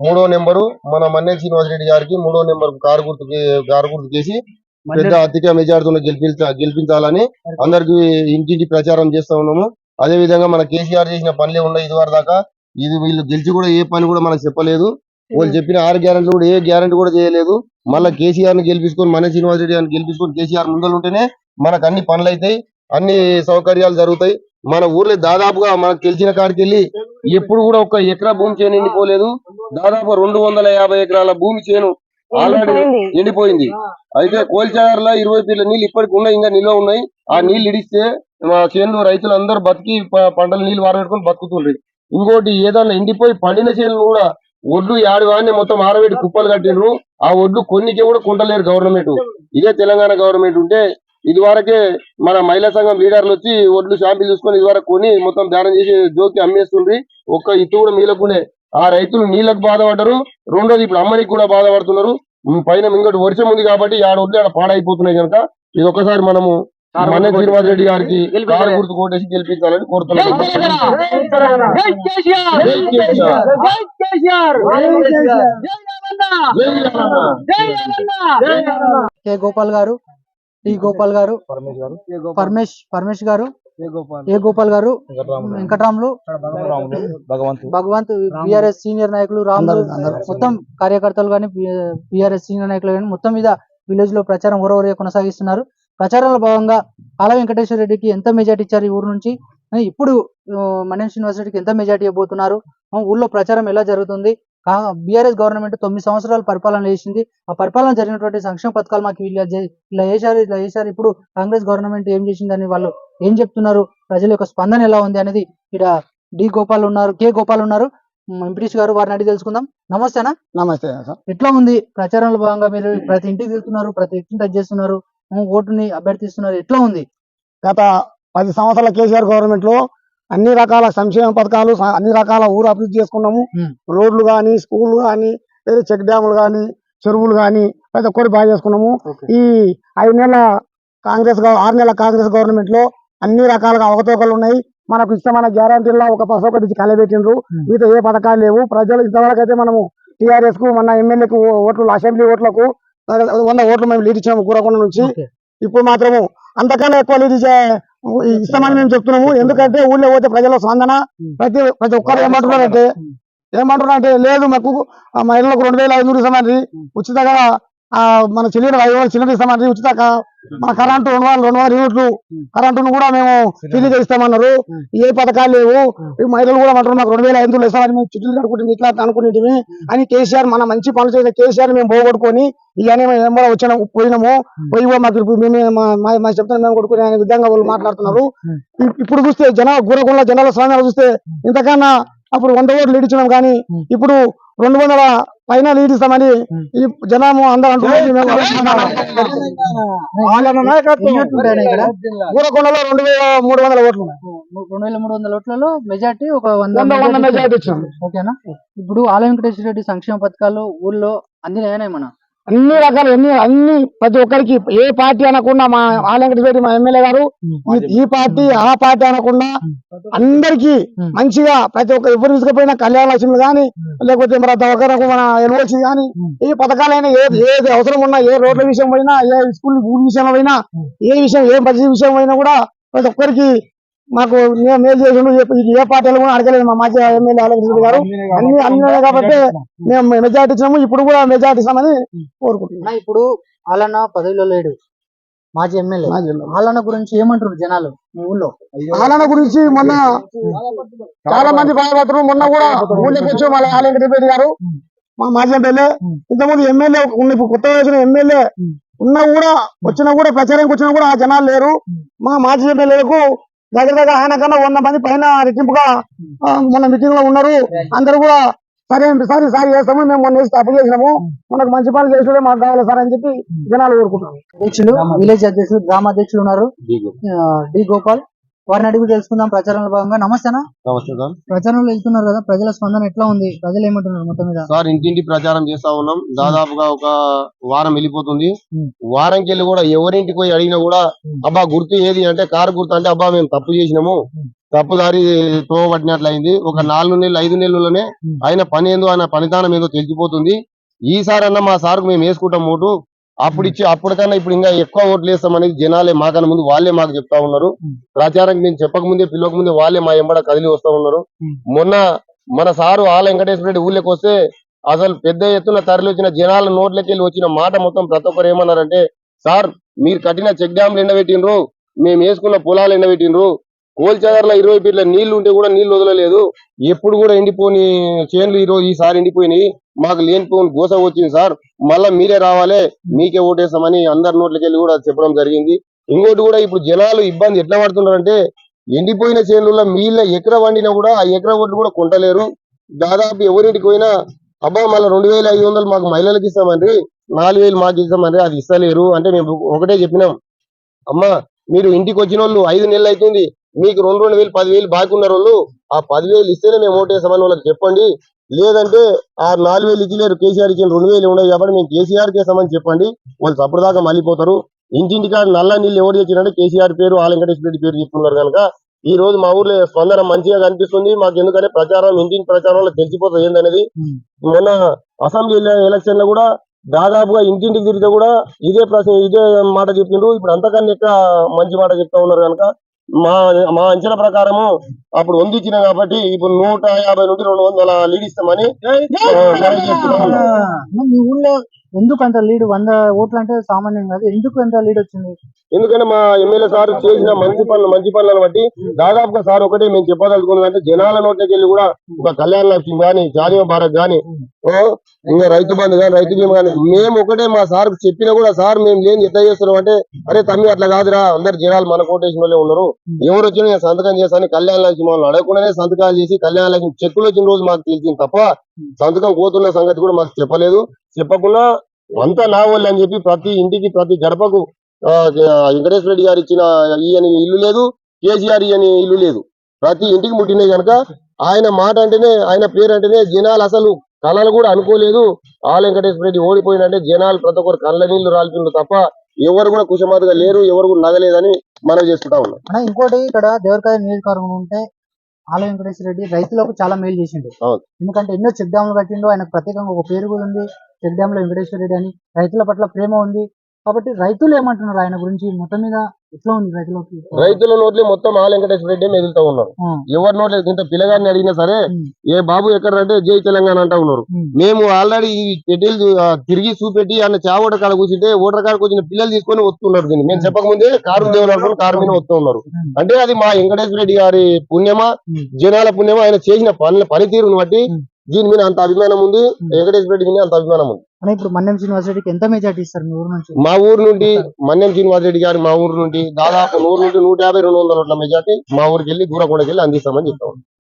మూడో నెంబరు మన మన్నే శ్రీనివాస్ రెడ్డి గారికి మూడో నెంబర్ కారు గుర్తుకి కారు గుర్తు చేసి పెద్ద అధిక మెజార్టీతో గెలిపించ గెలిపించాలని అందరికి ఇంటింటి ప్రచారం చేస్తా ఉన్నాము. అదే విధంగా మన కేసీఆర్ చేసిన పనులే ఉన్నాయి ఇదివరకు దాకా. ఇది వీళ్ళు గెలిచి కూడా ఏ పని కూడా మనకు చెప్పలేదు. వాళ్ళు చెప్పిన ఆరు గ్యారెంటీ కూడా ఏ గ్యారెంటీ కూడా చేయలేదు. మళ్ళీ కేసీఆర్ని గెలిపించుకొని మన శ్రీనివాస్ రెడ్డి గారిని గెలిపించుకొని కేసీఆర్ ముందర ఉంటేనే మనకు అన్ని పనులు అవుతాయి అన్ని సౌకర్యాలు జరుగుతాయి. మన ఊర్లో దాదాపుగా మనకు తెలిసిన కాడికి వెళ్ళి ఎప్పుడు కూడా ఒక ఎకరా భూమి చేను ఎండిపోలేదు. దాదాపు రెండు వందల యాభై ఎకరాల భూమి చేను ఆల్రెడీ ఎండిపోయింది. అయితే కోల్చార్ల ఇరవై ఫీట్ల నీళ్ళు ఇప్పటికి ఉన్నాయి ఇంకా నిల్వ ఉన్నాయి. ఆ నీళ్ళు ఇడిస్తే మా చేనులో రైతులు అందరూ బతికి పంటలు నీళ్ళు వారబెట్టుకొని బతుకుతుండ్రు. ఇంకోటి ఏదన్నా ఎండిపోయి పండిన చేనులు కూడా ఒడ్లు వాడిని మొత్తం ఆరబెట్టి కుప్పలు కట్టిండ్రు. ఆ ఒడ్లు కొన్నికి కూడా కొంటలేరు గవర్నమెంట్. ఇదే తెలంగాణ గవర్నమెంట్ ఉంటే ఇది వరకే మన మహిళా సంఘం లీడర్లు వచ్చి ఒడ్లు షాంపిల్ చూసుకొని ఇది వరకు కొని మొత్తం ధ్యానం చేసి జోకి అమ్మేస్తుండ్రి. ఒక్క ఇత్తు కూడా మీలకునే ఆ రైతులు నీళ్ళకు బాధపడ్డారు. రెండోది ఇప్పుడు అమ్మనికి కూడా బాధపడుతున్నారు. పైన ఇంకోటి వర్షం ఉంది కాబట్టి ఆడ వడ్లు ఆడ పాడైపోతున్నాయి కనుక ఇది ఒకసారి మనము మన శ్రీనివాస్ రెడ్డి గారికి కారు గుర్తు కోటేసి గెలిపించాలని కోరుతున్నాను జై కేసీఆర్ జై కేసీఆర్. జై కేసీఆర్! జై కేసీఆర్. జై రమణ జై రమణ. జై రమణ కే గోపాల్ గారు టి గోపాల్ గారు? పరమేష్ పరమేష్ గారు? ఏ గోపాల్? గారు? వెంకటరాములు. భగవంత్. బిఆర్ఎస్ సీనియర్ నాయకులు రాములు. మొత్తం కార్యకర్తలు కానీ బిఆర్ఎస్ సీనియర్ నాయకులు కానీ మొత్తం మీద విలేజ్లో ప్రచారం ఓరవరే కొనసాగిస్తున్నారు. ప్రచారంలో భాగంగా ఆల వెంకటేశ్వర రెడ్డికి ఎంత మెజార్టీ ఇచ్చారు ఈ ఊరు నుంచి? ఇప్పుడు మన్యం శ్రీనివాస్ రెడ్డికి ఎంత మెజార్టీ ఇవ్వబోతున్నారు? ఊర్లో ప్రచారం ఎలా జరుగుతుంది? బిఆర్ఎస్ గవర్నమెంట్ తొమ్మిది సంవత్సరాలు పరిపాలన చేసింది. ఆ పరిపాలన జరిగినటువంటి సంక్షేమ పథకాలు మాకు చే- ఇలా చేశారు ఇలా చేశారు. ఇప్పుడు కాంగ్రెస్ గవర్నమెంట్ ఏం చేసిందని వాళ్ళు ఏం చెప్తున్నారు? ప్రజల యొక్క స్పందన ఎలా ఉంది అనేది ఇక్కడ డి గోపాల్ ఉన్నారు కే గోపాల్ ఉన్నారు. వెంకటేష్ గారు వారిని అడిగి తెలుసుకుందాం. నమస్తేనా నమస్తే సార్ ఎట్లా ఉంది? ప్రచారంలో భాగంగా మీరు ప్రతి ఇంటికి వెళ్తున్నారు ప్రతి ఇంటిని టచ్ చేస్తున్నారు. ఓటుని అభ్యర్థిస్తున్నారు. ఎట్లా ఉంది? గత పది సంవత్సరాల కేసీఆర్ గవర్నమెంట్లో అన్ని రకాల సంక్షేమ పథకాలు అన్ని రకాల ఊరు అభివృద్ధి చేసుకున్నాము. రోడ్లు గాని స్కూళ్ళు గాని లేదా చెక్ డ్యాములు గాని చెరువులు గాని ప్రతి ఒక్కటి బాగా చేసుకున్నాము. ఈ ఐదు నెలల కాంగ్రెస్ ఆరు నెలల కాంగ్రెస్ గవర్నమెంట్లో అన్ని రకాలుగా అవకతవకలు ఉన్నాయి. మనకు ఇష్టమైన గ్యారంటీల్లో ఒక పసు ఒకటి ఇచ్చి కలబెట్టిండ్రు. మిగతా ఏ పథకాలు లేవు. ప్రజలు ఇంతవరకు అయితే మనము టీఆర్ఎస్కు మన ఎమ్మెల్యేకు ఓట్లు అసెంబ్లీ ఓట్లకు వంద ఓట్లు మేము లీడ్ ఇచ్చాము కూరకొండ నుంచి. ఇప్పుడు మాత్రము అంతకన్నా ఎక్కువ లీడ్ ఇచ్చే ఇస్తామని మేము చెప్తున్నాము ఎందుకంటే ఊళ్ళో పోతే ప్రజల స్పందన ప్రతి ప్రతి ఒక్కరు ఏమంటున్నారంటే ఏమంటున్నారంటే లేదు మాకు ఆ మహిళలకు రెండు వేల ఐదు ఇస్తామండి ఉచితంగా ఆ మన చెల్లిని ఐదు వేలు చిన్నది ఇస్తామండి ఉచిత మన కరెంటు రెండు వందల రెండు వందల యూనిట్లు. కరెంటును కూడా మేము ఫ్రీగా ఇస్తామన్నారు. ఏ పథకాలు లేవు. ఈ మహిళలు కూడా అంటారు మాకు రెండు వేల ఐదు వందలు ఇస్తామని మేము చుట్టూ కట్టుకుంటుంది ఇట్లా అనుకునేటివి అని కేసీఆర్ మన మంచి పనులు చేసే కేసీఆర్ మేము పోగొట్టుకొని ఇవన్నీ మేము ఏమో వచ్చిన పోయినాము. పోయి మాకు మేమే మా- మా- మా చెప్తాను మేము కొడుకునే అనే విధంగా వాళ్ళు మాట్లాడుతున్నారు. ఇప్- ఇప్పుడు చూస్తే జన గురగుండ జనాల స్వామ్యాలు చూస్తే ఇంతకన్నా అప్పుడు వంద ఓట్లు లీడ్ ఇచ్చినాం కానీ ఇప్పుడు రెండు వందల పైన లీడ్ ఇస్తామని ఈ జనము అందరూ రెండు వేల మూడు వందల ఓట్లు. రెండు వేల మూడు వందల ఓట్లలో మెజార్టీ ఒక వంద మెజార్టీ ఇచ్చాం. ఓకేనా? ఇప్పుడు ఆల వెంకటేశ్వర రెడ్డి సంక్షేమ పథకాలు ఊర్లో అందినాయనే మన. అన్ని రకాల ఎన్ని అన్ని ప్రతి ఒక్కరికి ఏ పార్టీ అనకుండా మా ఆలంకటి మా ఎమ్మెల్యే గారు ఈ- ఈ పార్టీ ఆ పార్టీ అనకుండా అందరికి. మంచిగా ప్రతి ఒక్క ఎవరు తీసుకుపోయినా కళ్యాణ లక్ష్మి గాని లేకపోతే మరి ఒకరికి మన గాని Hmm. ఏ పథకాలైనా ఏది ఏది అవసరం ఉన్నా ఏ రోడ్ల విషయం పోయినా ఏ స్కూల్ విషయం పోయినా ఏ విషయం ఏ పరిస్థితి విషయం పోయినా కూడా ప్రతి ఒక్కరికి మాకు మేలు చేసిండు ఏ- పార్టీలు కూడా అడగలేదు మా మాజీ ఎమ్మెల్యే ఆలంకటి గారు. అన్ని అన్ని కాబట్టి మేము మెజార్టీ ఇచ్చినాము ఇప్పుడు కూడా మెజార్టీ ఇస్తామని కోరుకుంటున్నాం. ఇప్పుడు ఆలన్న పదవిలో లేడు. మాజీ ఎమ్మెల్యే. ఆలన్న గురించి ఏమంటారు జనాలు మీ ఊళ్ళో? ఆలన గురించి మొన్న చాలా మంది బాధపడుతున్నారు మొన్న కూడా ఊళ్ళోకి వచ్చి వాళ్ళ ఆలయ గారు మా మాజీ ఎమ్మెల్యే. ఇంతకుముందు ఎమ్మెల్యే ఉన్న ఇప్పుడు కొత్తగా వచ్చిన ఎమ్మెల్యే ఉన్నా కూడా వచ్చినా కూడా ప్రచారానికి వచ్చినా కూడా ఆ జనాలు లేరు. మా మాజీ ఎమ్మెల్యేలకు దగ్గర దగ్గర ఆయన కన్నా వంద మంది పైన రెట్టింపుగా ఆ, మొన్న మీటింగ్లో ఉన్నారు. అందరూ కూడా సరే సారి సారి చేస్తాము. మేము మొన్న వేసి తప్పు చేసినాము. మనకు మంచి పనులు చేసి మాకు కావాలి సార్ అని చెప్పి జనాలు కోరుకుంటున్నారు అధ్యక్షులు విలేజ్ అధ్యక్షులు గ్రామ అధ్యక్షులు ఉన్నారు. ఆ, డి గోపాల్. వారిని అడిగి తెలుసుకుందాం. ప్రచారంలో భాగంగా నమస్తేనా? నమస్తే సార్. ప్రచారంలో వెళ్తున్నారు కదా ప్రజల స్పందన ఎట్లా ఉంది? ప్రజలు ఏమంటున్నారు మొత్తం మీద? సార్ ఇంటింటి ప్రచారం చేస్తా ఉన్నాం. దాదాపుగా ఒక వారం వెళ్ళిపోతుంది. వారంకి వెళ్ళి కూడా ఎవరింటికి పోయి అడిగినా కూడా. అబ్బా గుర్తు ఏది అంటే కారు గుర్తు అంటే అబ్బా మేము తప్పు చేసినాము. ఉమ్. తప్పు దారి తోవబట్టినట్లయింది ఒక నాలుగు నెలలు ఐదు నెలలనే ఉమ్. ఆయన పని ఏందో ఆయన పనిదానం ఏందో తెలిసిపోతుంది. ఈసారన్నా మా సార్కు మేము వేసుకుంటాం ఓటు. అప్పుడు ఇచ్చి అప్పటికన్నా ఇప్పుడు ఇంకా ఎక్కువ ఓట్లు వేస్తామనేది జనాలే మాకన్నా ముందు వాళ్ళే మాకు చెప్తా ఉన్నారు. ప్రచారం మేము చెప్పక ముందే పిల్లక ముందే వాళ్ళే మా ఎంబడ కదిలి వస్తా ఉన్నారు. మొన్న మన సారు ఆల వెంకటేశ్వర రెడ్డి ఊళ్ళోకి వస్తే అసలు పెద్ద ఎత్తున తరలి వచ్చిన జనాల నోట్లకి వెళ్ళి వచ్చిన మాట మొత్తం ప్రతి ఒక్కరు ఏమన్నారంటే సార్ మీరు కట్టిన చెక్ డ్యాంలు ఎండబెట్టిండ్రు మేము వేసుకున్న పొలాలు ఎండబెట్టిండ్రు కోల్చదర్ల ఇరవై ఫీట్ల నీళ్ళు ఉంటే కూడా నీళ్ళు వదలలేదు. ఎప్పుడు కూడా ఎండిపోని చేన్లు ఈ రోజు ఈసారి ఎండిపోయినాయి. మాకు లేనిపోని గోస వచ్చింది సార్. మళ్ళా మీరే రావాలి. మీకే ఓటేస్తామని అందరి నోట్లకెళ్ళి కూడా చెప్పడం జరిగింది. ఇంకోటి కూడా ఇప్పుడు జనాలు ఇబ్బంది ఎట్లా పడుతున్నారంటే ఎండిపోయిన చేనులలో మీళ్ళ ఎకర వండినా కూడా ఆ ఎకర ఓట్లు కూడా కొంటలేరు. దాదాపు ఎవరింటికి పోయినా అబ్బా మళ్ళీ రెండు వేల ఐదు వందలు మాకు మహిళలకు ఇస్తామండి నాలుగు వేలు మాకు ఇస్తామండి అది ఇస్తలేరు. అంటే మేము ఒకటే చెప్పినాం. అమ్మా మీరు ఇంటికి వచ్చిన వాళ్ళు ఐదు నెలలు అవుతుంది మీకు రెండు రెండు వేలు పదివేలు బాకీ ఉన్న వాళ్ళు ఆ పదివేలు ఇస్తేనే మేము ఓటేస్తామని వాళ్ళకి చెప్పండి. లేదంటే ఆ నాలుగు వేలు ఇచ్చలేరు కేసీఆర్ ఇచ్చిన రెండు వేలు ఉన్నాయి కాబట్టి మేము కేసీఆర్ కేసామని చెప్పండి. వాళ్ళు అప్పుడు దాకా మళ్ళీపోతారు. ఇంటింటికాడ నల్ల నీళ్ళు ఎవరు తెచ్చినంటే కేసీఆర్ పేరు ఆ వెంకటేశ్వర రెడ్డి పేరు చెప్తున్నారు కనుక. ఈ రోజు మా ఊర్లో స్పందన మంచిగా కనిపిస్తుంది. మాకు ఎందుకంటే ప్రచారం ఇంటింటి ప్రచారంలో తెలిసిపోతుంది ఏందనేది. మొన్న అసెంబ్లీ ఎలక్షన్లో కూడా దాదాపుగా ఇంటింటికి తిరిగితే కూడా ఇదే ప్రశ్న ఇదే మాట చెప్పిండ్రు. ఇప్పుడు అంతకన్నా ఎక్కువ మంచి మాట చెప్తా ఉన్నారు కనుక. మా మా అంచనా ప్రకారము అప్పుడు వంద ఇచ్చిన కాబట్టి ఇప్పుడు నూట యాభై నుండి రెండు వందల లీడ్ ఇస్తామని మీ ఊళ్ళో ఎందుకు అంత లీడ్? వంద ఓట్లు అంటే సామాన్యం కాదు. ఎందుకు ఎంత లీడ్ వచ్చింది? ఎందుకంటే మా ఎమ్మెల్యే సార్ చేసిన మంచి పనులు మంచి పనులను బట్టి దాదాపుగా సార్ ఒకటే మేము చెప్పదలుచుకున్నది అంటే జనాల నోట్లకి వెళ్ళి కూడా ఒక కళ్యాణ లక్ష్మి గాని జాతీయ భారత్ గాని ఓ, ఇంకా రైతు బంధు గాని రైతు బీమా గాని మేము ఒకటే మా సార్ చెప్పినా కూడా సార్ మేము లేని ఎట్లా చేస్తున్నాం అంటే అరే తమ్మి అట్లా కాదురా అందరు జనాలు మన కోటేసిన వాళ్ళే ఉన్నారు. ఎవరు వచ్చినా నేను సంతకం చేస్తాను కళ్యాణ లక్ష్మి వాళ్ళని అడగకుండానే సంతకాలు చేసి కళ్యాణ లక్ష్మి చెక్కులు వచ్చిన రోజు మాకు తెలిసింది తప్ప సంతకం పోతున్న సంగతి కూడా మాకు చెప్పలేదు. చెప్పకుండా అంతా నా వాళ్ళు అని చెప్పి ప్రతి ఇంటికి ప్రతి గడపకు వెంకటేశ్వర రెడ్డి గారు ఇచ్చిన ఈ అని ఇల్లు లేదు కేసీఆర్ ఈ అని ఇల్లు లేదు. ప్రతి ఇంటికి ముట్టినాయి కనుక ఆయన మాట అంటేనే ఆయన పేరు అంటేనే జనాలు అసలు కళలు కూడా అనుకోలేదు. ఆల వెంకటేశ్వర రెడ్డి ఓడిపోయినంటే జనాలు ప్రతి ఒక్కరు కళ్ళ నీళ్ళు రాల్పిండ్రు తప్ప ఎవరు కూడా కుషమాతగా లేరు ఎవరు కూడా నగలేదని మనం చేసుకుంటా ఉన్నాం. అన్న ఇంకోటి ఇక్కడ దేవరకాయ నియోజకవర్గం ఉంటే ఆల వెంకటేశ్వర రెడ్డి రైతులకు చాలా మేలు చేసిండు. అవును. ఎందుకంటే ఎన్నో చెక్ డ్యామ్లు కట్టిండు ఆయనకు ప్రత్యేకంగా ఒక పేరు కూడా ఉంది చెక్ డ్యామ్లో వెంకటేశ్వర రెడ్డి అని. రైతుల పట్ల ప్రేమ ఉంది. కాబట్టి రైతులు ఏమంటున్నారు ఆయన గురించి? మొత్తం మీద ఎట్లా ఉంది రైతులకి? రైతుల నోట్లే మొత్తం ఆల వెంకటేశ్వర రెడ్డి మెదులుతా ఉన్నారు. ఆ, ఎవరి నోట్లే? ఇంత పిల్లగారిని అడిగినా సరే ఏ బాబు ఎక్కడ అంటే జై తెలంగాణ అంటా ఉన్నారు. మేము ఆల్రెడీ ఆ, తిరిగి చూపెట్టి అన్న చావోట కాడ కూర్చుంటే ఓటర్ కాడకు వచ్చిన పిల్లలు తీసుకొని వస్తున్నారు దీన్ని. మేము చెప్పక ముందే కారు దేవుడు కారు మీద వస్తూ ఉన్నారు. అంటే అది మా వెంకటేశ్వర రెడ్డి గారి పుణ్యమా. జనాల పుణ్యమా? ఆయన చేసిన పనుల పనితీరును బట్టి. దీని మీద అంత అభిమానం ఉంది. వెంకటేశ్వర రెడ్డి మీద అంత అభిమానం ఉంది. ఇప్పుడు మన్యం శ్రీనివాస్ రెడ్డికి ఎంత మెజార్టీ ఇస్తారు మీ ఊరు నుంచి? మా ఊరు నుండి మన్యం శ్రీనివాస్ రెడ్డి గారు మా ఊరు నుండి దాదాపు నూరు నుండి నూట యాభై రెండు వందల మెజార్టీ మా ఊరికి వెళ్ళి దూరకొండకి వెళ్ళి అందిస్తామని చెప్తాం